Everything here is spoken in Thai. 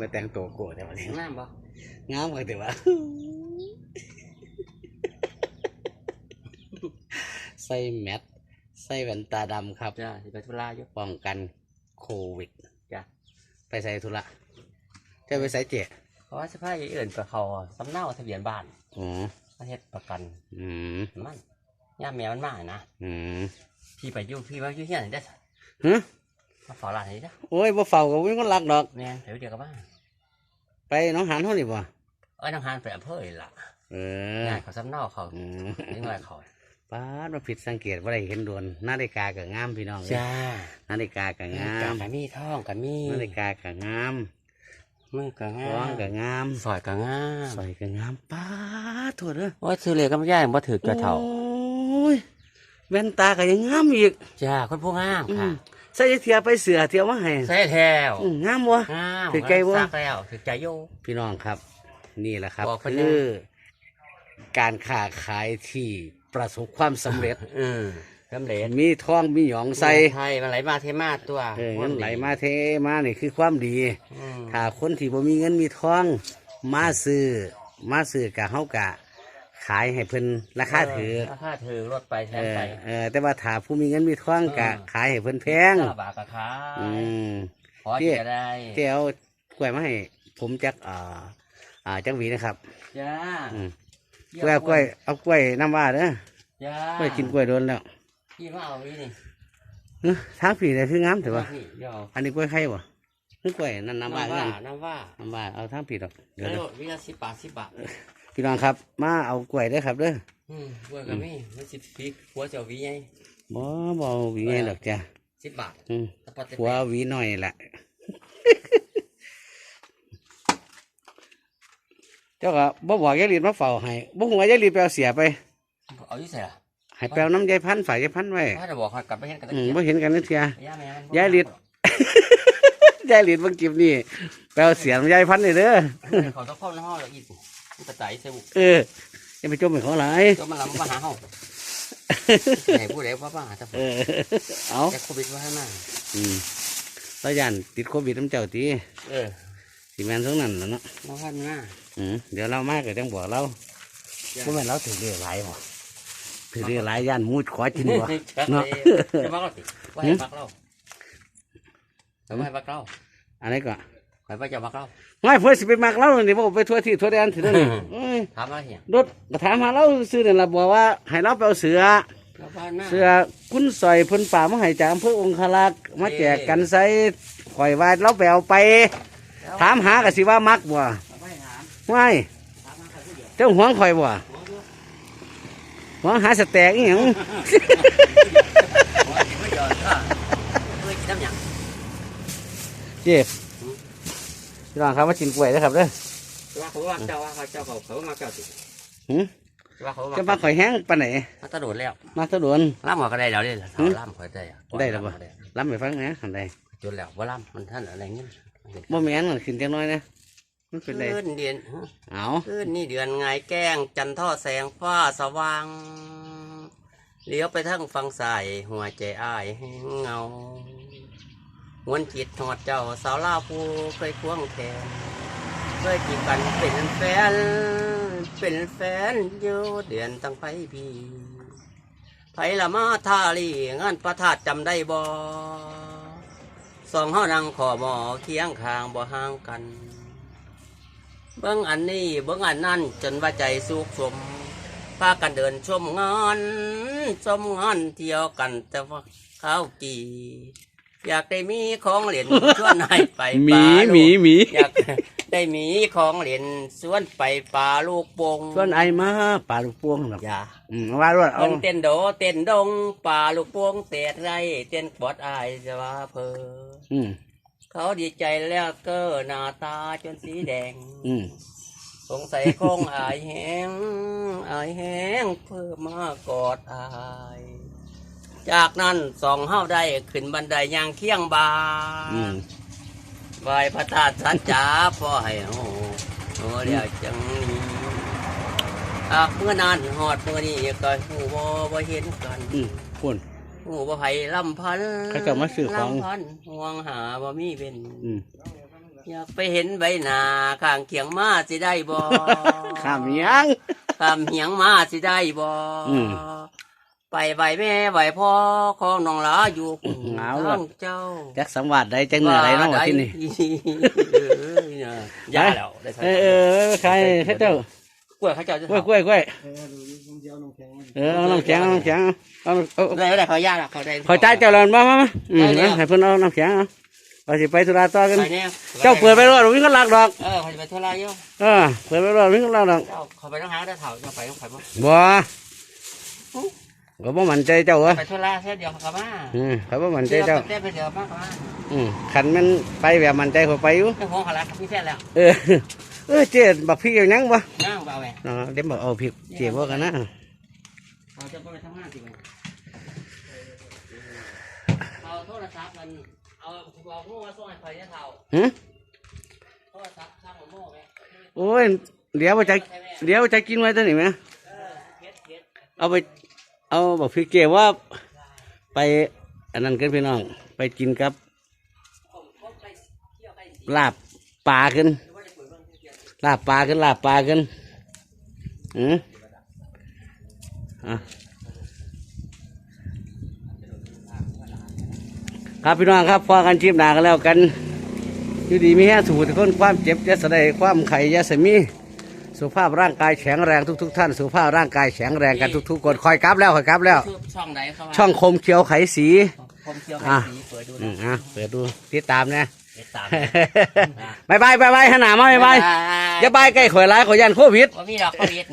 มาแต่งตัวโกรธแต่ว่างามบ่งามกันแต่ว่าใส่แมสใส่แว่นตาดำครับจ้าสิไปธุระอยู่ป้องกันโควิดจ้ะไปใส่ธุระจะไปใส่เจ๊เพราะว่าสภาพอื่นไปเขาสำเนาทะเบียนบ้านอ๋อประเทศประกัน อืมมันย่าแมวมันมานะอืมพี่ไปอยู่พี่ว่าอยู่ที่ไหนได้อฮะ มาฝอร้านไหนได้อโอ้ยบ่เฝ้าก็วิ่งคนรักดอก แม่นเดี๋ยวเดียวกับบ้านไปหน้องหานเท่านี้บ่เอ้ยนางหานไปอำเภออีกล่ะเอองานเขาสำเนาเขาอืมนี่อะไรเขาป้าดมาผิดสังเกตว่าได้เห็นโดนนาฬิกากับงามพี่น้องเอ้ยจ้านาฬิกากับงามกับมีท่องกับมีนาฬิกากับงามมือกับงาร้องมกับงามสอยกับงามใส่กับงามป้าดโถเด้อโอ้ยซื้อเลยก็ไม่ย่ายบ่ถือกระเถาโอ้ยแว่นตาก็ยังงามอีก จ้าคนผู้งามอืค่ะม ใส่เทียไปเสือเทียมาให้ใส่แถวอืมงามวะงามถือใจบ่ซักแล้วถือใจโยพี่น้องครับ นี่แหละครับบอกเพิ่นคือ การค้าขายที่ประสบความสำเร็จอืมสำเร็จมีทองมีหยองใส่ไทยมันไหลมาเทมาตัวเออเงินไหลมาเทมานี่คือความดีอืมถ้าคนที่บ่มีเงินมีทองมาซื้อมาซื้อกะเฮากะ ขายให้เพิ่นราคาถือราคาถือรถไปแทเอนอไปเออ แต่ว่าถ้าผู้มีเงินมีทองกะเออขายให้เพิ่นแพงเก้าบาทก็ขายอืม ขอเจ๊ จะได้เจ้เอากล้วยมาให้ผมจักอ่าอ่าจักหวีนะครับจ้าอืมกล้วยเอากล้วยเอากล้วยน้ำว่าเด้อจ้ากล้วยกินกล้วยโดนแล้วกินมาเอาอีนี่เอ้อทางผีเลยคืองามถือว่านี่เดี๋ยวอันนี้กล้วยไข่บ่คือกล้วยนั่นน้ำว่าน้ำว่านั่นน้ำว่าน้ำว่าเอาทางผีดอกเดี๋ยวกระเด้โดอดวินาสิบบาทสิบบาท พี่น้องครับ มาเอากล้วยเด้อครับเด้ออืมเวอร์กับมี่มันสิบฟีหัวเจ้าวีไงบ่บ่เอาหวีไงดอกจ้ะสิบบาทอืมสปอตเตอร์หัวหวีหน่อยแหละ เจ้าก็บ่บอกยายลีดมาเฝ้าให้บ่หัวยายลีดไปเอาเสียไปเอาอยู่เสียให้แปลน้ำยายพันธุ์ฝากยายพันธุ์ไว้ถ้าจะบอกให้กลับไปเห็นกันตะอืมเกียบบ่เห็นกันนึกเทีย ย่าแม่มันยายลิดยายลีดเบิ่งคลิปนี่ไปเอาเสียน้ำยายพันธุ์นี่เด้อ เขาต้องเข้าในห้องเราอีก มันกระจายเซลล์เอออย่าไปจมให้เขาหลายก็มันลำมาหาห้องไหนพูดไหนว่าบ้าแต่ผมเออเอาแต่โควิดว่าให้มาอืมแล้วยันติดโควิดน้ำเจ้าตีเออสิแม่นทั้งนั้นน่ะเนาะน้องพันมาอืมเดี๋ยวเรามาก็ต้องบอกเราเพราะแม่นเราถือเรื่องหลายบ่ถือเรื่องหลายยันมูดขอกินบ่เนาะจะมักเราสิว่าให้มักเราแต่ว่าให้มักเราอันนี้ก็ ไปว่าจะมักเราไม่เพื่อสิไปมักเรานี่บ่ไปทั่วที่ทั่วแดนถือนั่นนี่เอ้ยถามมาเหี้ยรถก็ถามหาเราซื้อนี่ล่ะบอกว่าให้เราไปเอาเสือน้องพันมาเสือคุณสอยเพิ่นป่ามาให้จากอำเภอองคลักษ์มาแจกกันใส่ข่อยว่าเราไปเอาไป ถามหากะสิว่ามักบ่ไม่ถามไม่ถามมาใครผู้เดียวเจ้าหวงข่อยบ่หวงหาสแต็กอีหยังว่ากินไม่ยอมค่ะเคยกินน้ำหยังเจ็บ พี่น้องครับมากินกล้วยนะครับเด้อว่าเขาว่าเจ้าว่าเขาเจ้าเขาเขามาเจ้าสิหืมว่าเขาว่าจะมาข่อยแห้งปานไหนมาตะโดดแล้วมาตะโดนล่ำหัวก็ได้แล้วเนี่ยหืมล่ำหัวได้อะได้แล้วบ่ล้ำไปฟังนะอันใดจนแล้วว่าล่ำมันท่านอะไรเงี้ยบ่แม่นมันขึ้นจังน้อยนะมันเป็นไดขึ้นเดือนเอาขึ้นนี่เดือนไงแกล้งจันทอแสงฟ้าสว่างเลี้ยวไปทางฝั่งซ้ายหัวใจอ้ายแห้งเงา หวนจิตหอดเจ้าสาวลาวผู้เคยควงแขนเคยจีบกันเป็นแฟน เป็นแฟนอยู่เดือนตั้งไปพี่ไผละมาทาลีงานประทาดจำได้บ่สองเฮานังขอหมอเคียงข้างบ่ห่างกัน เบิ้งอันนี้เบิ้งอันนั่นจนว่าใจสุขสมพากันเดินชมงานชมงานเที่ยวกันแต่ว่าข้าวจี อยากได้มีของเหรียญชวนให้ไปหมีป่าหมีลูกหมีอยากได้มีของเหรียญสวนไปป่าลูกโป่งส่วนไอมาปลาลูกพวงหรอกอย่า อืมว่าด้วยเอาเต้นเต้นโดเต้นดงป่าลูกโป่งเตะไรเต้นปอดอายจะว่าเพออืมเขาดีใจแล้วก็หน้าตาจนสีแดง อืมสงสัยคงอายแหงอายแหงเพื่อมากอดอาย จากนั้นสองเฮาได้ขึ้นบันไดย่างเคียงบาอืมไหวพระธาตุสัจจาพ่อให้โหโอ้เรียกจังนี้หากเมื่อนานหอดเมื่อนี้ก็หูบ่บ่เห็นกันอืมพุ่นหูบ่ไผลำพันเขาจะมาซื้อของลำพันห่วงหาบ่มีเป็นอืมอยากไปเห็นใบหน้าข้างเคียงมาสิได้บ่ข้ามยังข้ามเหียงมาสิได้บ่อืม ไปไหวแม่ไหวพ่อของน้องหลาอยู่เหงาละข้างเจ้าจักสังวัดใดจังเหนือไรเนาะว่าที่นี่เออเนี่ยยาแล้วได้ใส่เออเออใครเขาเจ้ากล้วยเขาเจ้าจะกล้วยกล้วยกล้วยเออเอาน้ำแข็งเอาน้ำแข็งเอาเอาเอาได้ได้เขายาแล้วเขาได้ขอจ่ายเจ้าหลานมามามาอืมได้แล้วเอาให้เพิ่นเอาน้ำแข็งเอาว่าสิไปธุระต่อกันไปเนี่ยเจ้าเปิดไปรอดวิ่งก็ลักดอก เออเขาจะไปธุระอยู่เออเปิดไปรอดวิ่งก็ลักดอกเจ้าเขาไปต้องหาได้เถ่าเจ้าไปต้องไปบ่บ่ ก็บ่มั่นใจเจ้าเหรอไปธุระแค่เดียวเขามาอืมเขาบ่มั่นใจเจ้าเต้นไปเดียวมากกว่าอืมคันมันไปแบบมั่นใจเขาไปอยู่เจ้าของเขาแล้วพี่แท้แล้วเออเออเจ๊บักพี่เอาหยังบ่นั่งเบาแหวเนาะเดี๋ยวบอกเอาพี่เจ๊บ่กันนะเราจะไปทำงานสิไปเอาโทรศัพท์มันเอาเอาโม่มาส่งให้ใครเนี่ยเถ่าหึโทรศัพท์สร้างโม่ไหมโอ้ยเดี๋ยวว่าจะเดี๋ยวจะกินไว้ตัวนี้ไหมเออเฮ็ดเฮ็ดเอาไป เอาบอกพี่เก๋ว่าไปอันนั้นกันพี่น้อง ไปกินกับลาบปลาขึ้นลาบปลาขึ้นลาบปลาขึ้นอืมอะครับพี่น้องครับพอกันชิมหนากันแล้วกันอยู่ดีมีแห่สูตรคนความเจ็บจะแสดงความไข่ยาสมี สุขภาพร่างกายแข็งแรงทุก ๆ ท่าน สุขภาพร่างกายแข็งแรงกันทุกๆคนคอยกลับแล้วคอยกลับแล้วคือช่องไหนเขาว่าช่องคมเขียวไขสี ผมเที่ยวไปอะ สีเปิดดูอืนะมอะเปิดดูติดตามนะเฮ็ดตามบายบายบายบายขนาดมาบายบายอย่าบายใกล้ข่อยร้ายข่อยยันโควิด ว่ามีดอกโควิด